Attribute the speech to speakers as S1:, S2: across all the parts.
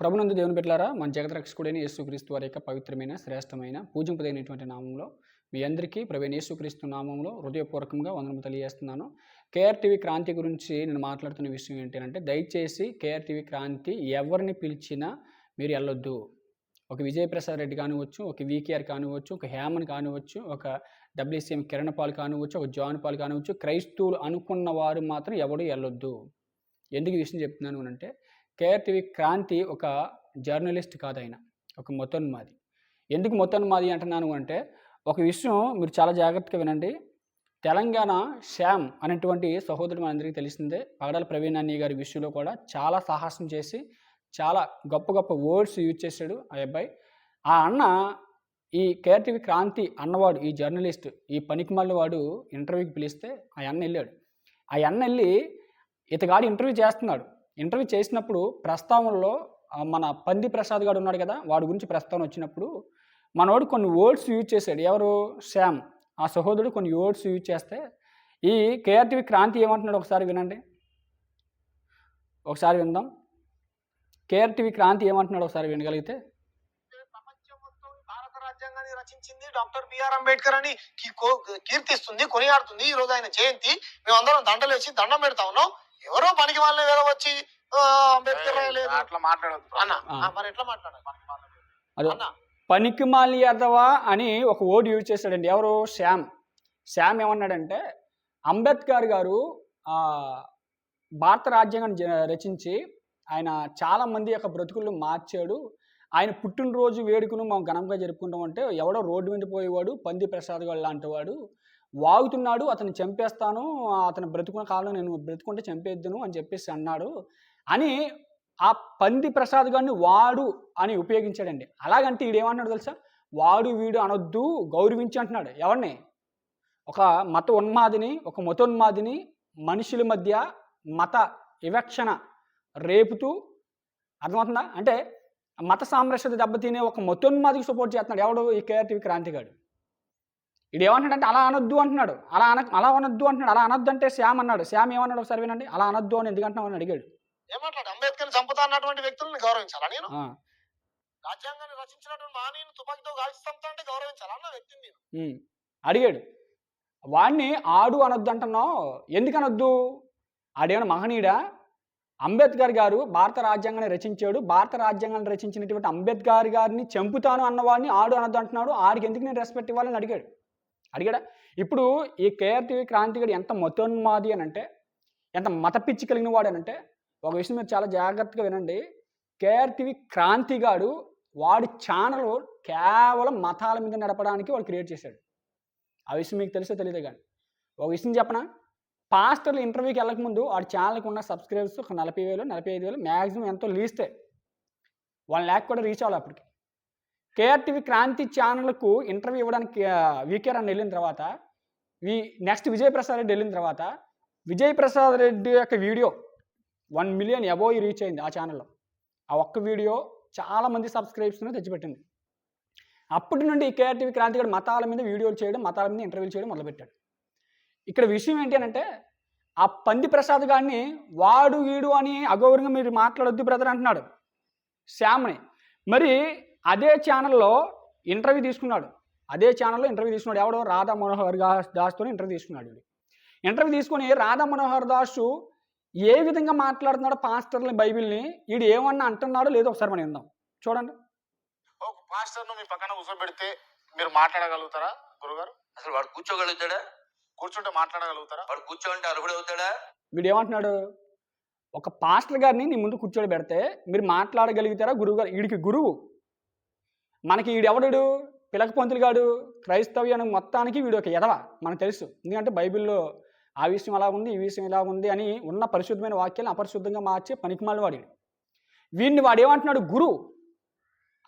S1: ప్రభునందు దేవుని పెట్టారా మన జగద్రక్షకుడైన యేసుక్రీస్తు వారి యొక్క పవిత్రమైన శ్రేష్టమైన పూజింపదైనటువంటి నామంలో మీ అందరికీ ప్రవీణ యేసుక్రీస్తు నామంలో హృదయపూర్వకంగా వందనము తెలియజేస్తున్నాను. కేఆర్టీవీ క్రాంతి గురించి నేను మాట్లాడుతున్న విషయం ఏంటంటే దయచేసి కేఆర్టీవీ క్రాంతి ఎవరిని పిలిచినా మీరు వెళ్ళొద్దు. ఒక విజయప్రసాద్ రెడ్డి కానివచ్చు ఒక వికేఆర్ కానివచ్చు ఒక హేమన్ కానివచ్చు ఒక డబ్ల్యూసీఎం కిరణ్ పాల్ కానివచ్చు ఒక జాన్ పాల్ కానివచ్చు క్రైస్తవులు అనుకున్న వారు మాత్రం ఎవడు వెళ్ళొద్దు. ఎందుకు విషయం చెప్తున్నాను అంటే కేఆర్టీవి క్రాంతి ఒక జర్నలిస్ట్ కాదు ఆయన ఒక మొత్తన్మాది ఎందుకు మొత్తన్మాది అంటున్నాను అంటే ఒక విషయం మీరు చాలా జాగ్రత్తగా వినండి. తెలంగాణ శ్యామ్ అనేటువంటి సహోదరుడు మనందరికీ తెలిసిందే. పగడాల ప్రవీణ్ అన్నయ్య గారి విషయంలో కూడా చాలా సాహసం చేసి చాలా గొప్ప గొప్ప వర్డ్స్ యూజ్ చేశాడు ఆ అబ్బాయి. ఆ అన్న ఈ కేఆర్టీవీ క్రాంతి అన్నవాడు ఈ జర్నలిస్ట్ ఈ పనికిమాలిన వాడు ఇంటర్వ్యూకి పిలిస్తే ఆ అన్న వెళ్ళాడు. ఆ అన్న వెళ్ళి ఇతగాడు ఇంటర్వ్యూ చేస్తున్నాడు. ఇంటర్వ్యూ చేసినప్పుడు ప్రస్తావనలో మన పంది ప్రసాద్ గారు ఉన్నాడు కదా వాడి గురించి ప్రస్తావన వచ్చినప్పుడు మనోడు కొన్ని వర్డ్స్ యూజ్ చేశాడు. ఎవరు? శ్యామ్. ఆ సహోదరుడు కొన్ని వర్డ్స్ యూజ్ చేస్తే ఈ కేఆర్టీవీ క్రాంతి ఏమంటున్నాడు ఒకసారి వినండి. ఒకసారి విందాం. కేఆర్టీవీ క్రాంతి ఏమంటున్నాడు ఒకసారి వినగలిగితే?
S2: ప్రపంచం మొత్తం భారత రాజ్యాంగాన్ని రచించింది డాక్టర్ బిఆర్ అంబేద్కర్ అని కీర్తిస్తుంది కొనియాడుతుంది ఈ రోజు ఆయన జయంతి. మేమందరం దండలేసి దండం పెడతా ఉన్నాం. ఎవరో పనికి వాళ్ళని వేరే వచ్చి అంబేద్కర్
S3: అట్లా
S2: అన్న మరి ఎట్లా మాట్లాడాలి? అన్న.
S1: పనికిమాలి యాదవా అని ఒక వర్డ్ యూజ్ చేశాడండి. ఎవరు? శ్యామ్. శ్యామ్ ఏమన్నాడంటే అంబేద్కర్ గారు ఆ, భారత రాజ్యాంగాన్ని రచించి ఆయన చాలా మంది యొక్క బ్రతుకులు మార్చాడు. ఆయన పుట్టినరోజు వేడుకను మనం ఘనంగా జరుపుకుంటామంటే ఎవడో రోడ్డు మీద పోయేవాడు పంది ప్రసాద్ గారు లాంటి వాడు. వాగుతున్నాడు అతను చంపేస్తాను అతను బ్రతుకున్న కాలం నేను బ్రతుకుంటే చంపేద్దును అని చెప్పేసి అన్నాడు. అని ఆ పంది ప్రసాద్ గారిని వాడు అని ఉపయోగించాడండి. అలాగంటే ఈడేమన్నాడు తెలుసా? వాడు వీడు అనొద్దు గౌరవించి అంటున్నాడు. ఎవరిని? ఒక మత ఉన్మాదిని ఒక మతోన్మాదిని మనుషుల మధ్య మత వివక్షణ రేపుతూ అర్థమవుతుందా? అంటే మత సామరస్యత దెబ్బతినే ఒక మతోన్మాదికి సపోర్ట్ చేస్తున్నాడు ఎవడు? ఈ కేఆర్టీవీ క్రాంతిగాడు. ఇది ఏమంటాడంటే అలా అనొద్దు అంటున్నాడు. అలా అన అలా అనొద్దు అంటున్నాడు. అలా అనొద్దు అంటే శ్యామ్ అన్నాడు. శ్యామ్ ఏమన్నాడు ఒకసారి వినండి. అలా అనొద్దు అని ఎందుకంటున్నావు అని అడిగాడు.
S2: ఏమాట్లాడు అంబేద్కర్ చంపుతా అన్నటువంటి వ్యక్తులను గౌరవించాలా నేను? రాజ్యాంగాన్ని రచించినటువంటి మహనీయుని తుపాకీతో కాల్చి చంపుతా అంటే గౌరవించాలా అన్న వ్యక్తిని నేను?
S1: ఉమ్, అడిగాడు. వాడిని ఆడు అనొద్దు అంటున్నావు? ఎందుకు అనొద్దు? ఆడేమైనా మహనీయుడా? అంబేద్కర్ గారు భారత రాజ్యాంగాన్ని రచించాడు. భారత రాజ్యాంగాన్ని రచించినటువంటి అంబేద్కర్ గారిని చంపుతాను అన్నవాడిని ఆడు అనొద్దు అంటున్నాడు. ఆడికి ఎందుకు నేను రెస్పెక్ట్ ఇవ్వాలని అడిగాడు. అడిగాడా? ఇప్పుడు ఈ కేఆర్టీవీ క్రాంతిగడు ఎంత మతోన్మాది అని అంటే ఎంత మత పిచ్చి కలిగిన వాడు అని అంటే ఒక విషయం మీరు చాలా జాగ్రత్తగా వినండి. కేఆర్టీవీ క్రాంతిగాడు వాడి ఛానల్ కేవలం మతాల మీద నడపడానికి వాడు క్రియేట్ చేశాడు. ఆ విషయం మీకు తెలుసో తెలియదు కానీ. ఒక విషయం చెప్పనా? పాస్టర్లు ఇంటర్వ్యూకి వెళ్ళకముందు వాడి ఛానల్కి ఉన్న సబ్స్క్రైబర్స్ ఒక నలభై వేలు నలభై ఐదు వేలు మ్యాక్సిమం ఎంతో లీస్తే వాళ్ళ ల్యాక్ కూడా రీచ్ అవ్వాలి అప్పటికి. కేఆర్టీవీ క్రాంతి ఛానల్కు ఇంటర్వ్యూ ఇవ్వడానికి వీకేఆర్ అని వెళ్ళిన తర్వాత వి నెక్స్ట్ విజయప్రసాద్ రెడ్డి వెళ్ళిన తర్వాత విజయప్రసాద్ రెడ్డి యొక్క video one million above reach అయింది ఆ ఛానల్లో. ఆ ఒక్క వీడియో చాలామంది సబ్స్క్రైబ్స్ను తెచ్చిపెట్టింది. అప్పటి నుండి కేఆర్టీవీ క్రాంతి గారు మతాల మీద వీడియోలు చేయడం మతాల మీద ఇంటర్వ్యూలు చేయడం మొదలుపెట్టాడు. ఇక్కడ విషయం ఏంటి అంటే ఆ పంది ప్రసాద్ గారిని వాడు వీడు అని అగౌరవంగా మీరు మాట్లాడొద్దు బ్రదర్ అంటున్నాడు. శ్యామ్ని. మరి అదే ఛానల్లో ఇంటర్వ్యూ తీసుకున్నాడు. అదే ఛానల్లో ఇంటర్వ్యూ తీసుకున్నాడు. ఎవడో రాధా మనోహర్ దా- దాస్తో ఇంటర్వ్యూ తీసుకున్నాడు వీడు ఇంటర్వ్యూ తీసుకొని రాధా మనోహర్ దాసు ఏ విధంగా మాట్లాడుతున్నాడో పాస్టర్ని బైబిల్ని వీడు ఏమన్నా అంటున్నాడో లేదో ఒకసారి మనం విందాం. చూడండి.
S3: ఒక పాస్టర్ను మీ పక్కన కూర్చోబెడితే మీరు మాట్లాడగలుగుతారా గురుగారు?
S4: అసలు వాడు కూర్చోగలుగుతాడా?
S3: కూర్చుంటే మాట్లాడగలుగుతారా?
S4: వాడు కూర్చోంటే అర్హుడు అవుతాడా?
S1: వీడు ఏమంటున్నాడు? ఒక పాస్టర్ గారిని నీ ముందు కూర్చోడి పెడితే మీరు మాట్లాడగలుగుతారా గురువు గారు? వీడికి గురువు మనకి వీడెవడు పిలక పంతులుగాడు క్రైస్తవ్యానికి మొత్తానికి వీడు ఒక ఎదవ మనకు తెలుసు. ఎందుకంటే బైబిల్లో ఆ విషయం ఎలా ఉంది ఈ విషయం ఎలా ఉంది అని ఉన్న పరిశుద్ధమైన వాక్యాలను అపరిశుద్ధంగా మార్చే పనికిమాలి వాడు వీడిని వాడు ఏమంటున్నాడు గురువు.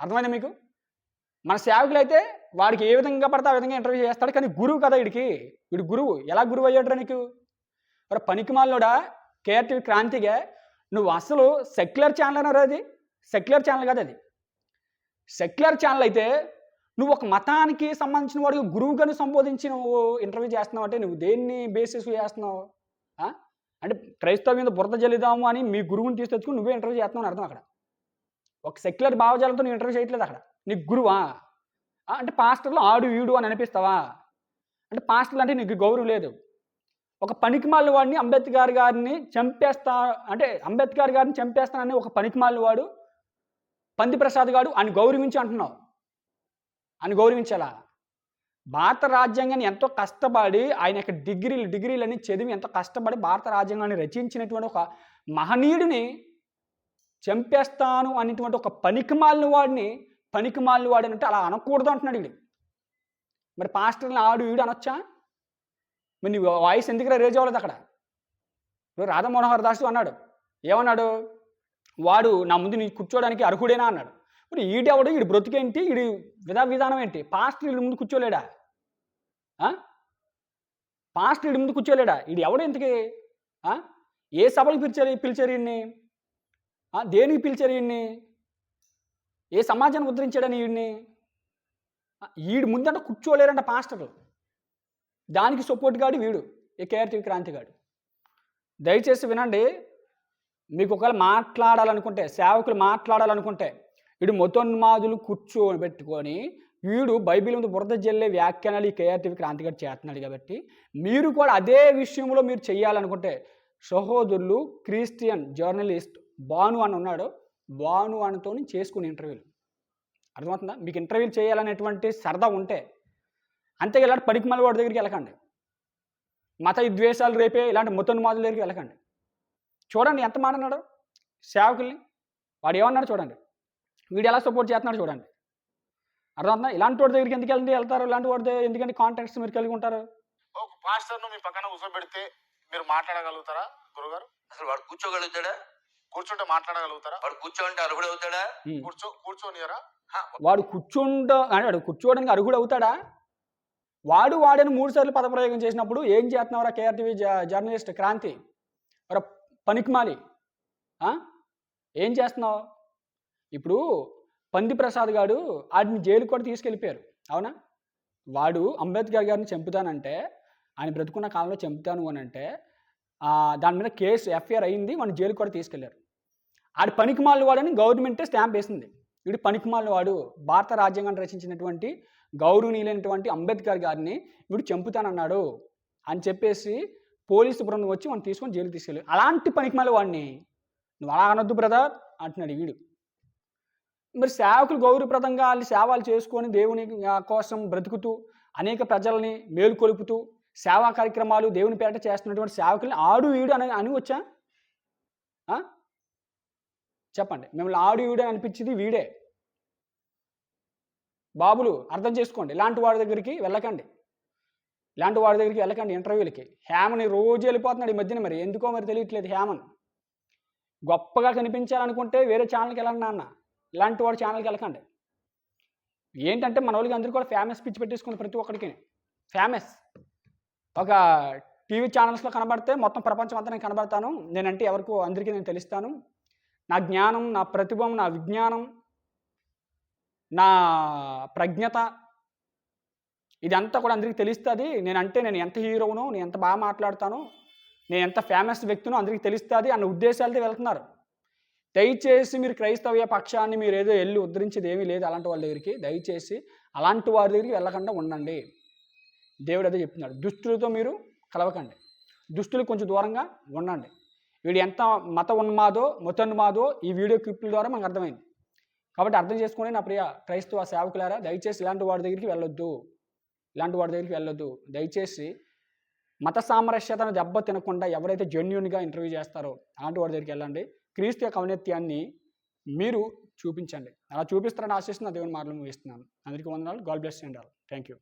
S1: అర్థమైందా మీకు? మన సేవకులు అయితే వాడికి ఏ విధంగా పడితే ఆ విధంగా ఇంటర్వ్యూ చేస్తాడు. కానీ గురువు కదా వీడికి వీడు గురువు. ఎలా గురువు అయ్యాడు నీకు? మరి పనికిమాలోడా కేఆర్టీవీ క్రాంతిగా. నువ్వు అసలు సెక్యులర్ ఛానల్ అన్నారు అది? సెక్యులర్ ఛానల్ కాదు అది. సెక్యులర్ ఛానల్ అయితే నువ్వు ఒక మతానికి సంబంధించిన వాడికి గురువుగాను సంబోధించి నువ్వు ఇంటర్వ్యూ చేస్తున్నావు అంటే నువ్వు దేన్ని బేసిస్ చేస్తున్నావు? అంటే క్రైస్తవ మీద బురద జల్లిదాము అని మీ గురువుని తీసుకొచ్చుకుని నువ్వే ఇంటర్వ్యూ చేస్తున్నావు అని అర్థం అక్కడ. ఒక సెక్యులర్ భావజాలంతో నువ్వు ఇంటర్వ్యూ చేయట్లేదు అక్కడ. నీకు గురువా? అంటే పాస్టర్లు ఆడు ఈడు అని అనిపిస్తావా? అంటే పాస్టర్లు అంటే నీకు గౌరవం లేదు. ఒక పనికిమాలిన వాడిని అంబేద్కర్ గారిని చంపేస్తా అంటే అంబేద్కర్ గారిని చంపేస్తానని ఒక పనికిమాలిన వాడు పందిప్రసాద్ గారు అని గౌరవించి అంటున్నావు. అని గౌరవించాలా? భారత రాజ్యాంగాన్ని ఎంతో కష్టపడి ఆయన యొక్క డిగ్రీలు డిగ్రీలని చదివి ఎంతో కష్టపడి భారత రాజ్యాంగాన్ని రచించినటువంటి ఒక మహనీయుడిని చంపేస్తాను అనేటువంటి ఒక పనికిమాలిన వాడిని పనికిమాలిన వాడు అంటే అలా అనకూడదు అంటున్నాడు వీడు మరి పాస్టర్ని ఆడు వీడు అనొచ్చా? మరి నీ వాయిస్ ఎందుకు రేజ్ అవ్వలేదు అక్కడ? రాధామోహన్ దాసు అన్నాడు. ఏమన్నాడు? వాడు నా ముందు నీ కూర్చోడానికి అర్హుడేనా అన్నాడు. మరి ఎవడు? ఈడు బ్రతికేంటి? ఈడు విధా విధానం ఏంటి? పాస్టర్ వీడి ముందు కూర్చోలేడా? ఆ? పాస్టర్ ముందు కూర్చోలేడా? ఈడు ఎవడు ఎందుకే ఏ సభలకు పిలిచారు? పిలిచారు ఈయన్ని దేనికి పిలిచారు ఈయన్ని ఏ సమాజాన్ని ఉద్ధరించాడని ఈయన్ని ఈడు ముందంట కూర్చోలేరంట పాస్టర్లు దానికి సపోర్ట్ గాడు వీడు. ఏ కేఆర్టీవీ క్రాంతి గాడు దయచేసి వినండి మీకు ఒకవేళ మాట్లాడాలనుకుంటే సేవకులు మాట్లాడాలనుకుంటే వీడు మొతోన్మాదులు కూర్చోబెట్టుకొని వీడు బైబిల్ ముందు బురద జల్లే వ్యాఖ్యానాలు ఈ కేఆర్టీవీ క్రాంతి గారు చేస్తున్నాడు కాబట్టి మీరు కూడా అదే విషయంలో మీరు చేయాలనుకుంటే సహోదరులు క్రిస్టియన్ జర్నలిస్ట్ బాను అని ఉన్నాడు. బాను అనితో చేసుకుని ఇంటర్వ్యూలు. అర్థమవుతుందా? మీకు ఇంటర్వ్యూలు చేయాలనేటువంటి సరదా ఉంటే అంతే ఇలాంటి పడికిమల వాడి దగ్గరికి వెళ్ళకండి. మత విద్వేషాలు రేపే ఇలాంటి మొతోన్మాదుల దగ్గరికి వెళ్ళకండి. చూడండి ఎంత మాట అన్నాడు సేవకుల్ని. వాడు ఏమన్నాడు చూడండి? వీడు ఎలా సపోర్ట్ చేస్తున్నాడు చూడండి. అర్థమవుతుందా? ఇలాంటి వాడి దగ్గరికి ఎందుకు వెళ్ళి వెళ్తారు? ఇలాంటి వాడి దగ్గర ఎందుకంటే కాంటాక్ట్స్ మీరు కలిగి ఉంటారు.
S3: ఒక పాస్టర్ను మీ పక్కన కూర్చోబెడితే మీరు మాట్లాడగలుగుతారా గురుగారు?
S4: అసలు వాడు కూర్చోగలుగుతాడా?
S3: కూర్చుంటే మాట్లాడగలుగుతారా?
S4: వాడు కూర్చోంటే అర్హుడు అవుతాడా.
S3: కూర్చో కూర్చోనియరా?
S1: వాడు కూర్చుండ అంటే వాడు కూర్చోవడానికి అర్హుడు అవుతాడా? వాడు వాడని మూడు సార్లు పదప్రయోగం చేసినప్పుడు ఏం చేస్తున్నావురా కేఆర్టీవీ జర్నలిస్ట్ క్రాంతి? ఒక పనికిమాలి. ఏం చేస్తున్నావు? ఇప్పుడు పంది ప్రసాద్ గారు వాడిని జైలు కూడా తీసుకెళ్ళిపోయారు. అవునా? వాడు అంబేద్కర్ గారిని చంపుతానంటే ఆయన బ్రతుకున్న కాలంలో చంపుతాను అని అంటే దాని మీద కేసు ఎఫ్ఐఆర్ అయింది వాడిని జైలు కూడా తీసుకెళ్ళారు ఆడి పనికిమాల వాడని గవర్నమెంటే స్టాంప్ వేసింది. వీడు పనికిమాల వాడు భారత రాజ్యాంగాన్ని రచించినటువంటి గౌరవనీయులైనటువంటి అంబేద్కర్ గారిని వీడు చంపుతానన్నాడు అని చెప్పేసి పోలీసు బృందం వచ్చి మనం తీసుకొని జైలు తీసుకెళ్ళి అలాంటి పనికిమాలి వాడిని నువ్వు అలా అనొద్దు బ్రదర్ అంటున్నాడు వీడు. మరి సేవకులు గౌరవప్రదంగా వాళ్ళు సేవలు చేసుకొని దేవుని కోసం బ్రతుకుతూ అనేక ప్రజల్ని మేలుకొలుపుతూ సేవా కార్యక్రమాలు దేవుని పేట చేస్తున్నటువంటి సేవకుల్ని ఆడు వీడు అని అని వచ్చా? చెప్పండి. మిమ్మల్ని ఆడు వీడు అని అనిపించింది వీడే. బాబులు అర్థం చేసుకోండి. ఇలాంటి వాడి దగ్గరికి వెళ్ళకండి. ఇలాంటి వాడి దగ్గరికి వెళ్ళకండి ఇంటర్వ్యూలకి. హేమని రోజు వెళ్ళిపోతున్నాడు ఈ మధ్యన మరి. ఎందుకో మరి తెలియట్లేదు హేమన్. గొప్పగా కనిపించాలనుకుంటే వేరే ఛానల్కి వెళ్ళండి నాన్న. ఇలాంటి వాడి ఛానల్కి వెళ్ళకండి. ఏంటంటే మన వాళ్ళకి అందరూ కూడా ఫేమస్ పిచ్చి పెట్టేసుకుంది ప్రతి ఒక్కరికి ఫేమస్ ఒక టీవీ ఛానల్స్లో కనబడితే మొత్తం ప్రపంచం అంతా నేను కనబడతాను. నేనంటే ఎవరికి అందరికీ నేను తెలుస్తాను. నా జ్ఞానం నా ప్రతిభం నా విజ్ఞానం నా ప్రజ్ఞత ఇదంతా కూడా అందరికీ తెలుస్తుంది. నేనంటే నేను ఎంత హీరోను నేను ఎంత బాగా మాట్లాడతాను నేను ఎంత ఫేమస్ వ్యక్తినో అందరికీ తెలుస్తుంది అన్న ఉద్దేశాలతో వెళ్తున్నారు. దయచేసి మీరు క్రైస్తవ్య పక్షాన్ని మీరు ఏదో వెళ్ళి ఉద్ధరించేది ఏమీ లేదు అలాంటి వాళ్ళ దగ్గరికి. దయచేసి అలాంటి వారి దగ్గరికి వెళ్ళకుండా ఉండండి. దేవుడు అదే చెప్తున్నాడు. దుష్టులతో మీరు కలవకండి. దుష్టులు కొంచెం దూరంగా ఉండండి. వీడు ఎంత మత ఉన్మాదో మతోన్మాదో ఈ వీడియో క్లిప్ల ద్వారా మనకు అర్థమైంది. కాబట్టి అర్థం చేసుకుని నా ప్రియ క్రైస్తవ సేవకులారా దయచేసి ఇలాంటి వాడి దగ్గరికి వెళ్ళొద్దు. ఇలాంటి వాడి దగ్గరికి వెళ్ళొద్దు. దయచేసి మత సామరస్యతను దెబ్బ తినకుండా ఎవరైతే జెన్యున్గా ఇంటర్వ్యూ చేస్తారో అలాంటి వాడి దగ్గరికి వెళ్ళండి. క్రీస్తు యొక్క ఔన్నత్యాన్ని మీరు చూపించండి. అలా చూపిస్తారని ఆశిస్తున్న దేవుని మార్గం ఇస్తున్నాను అందరికీ వందనాలు. God bless and all. Thank you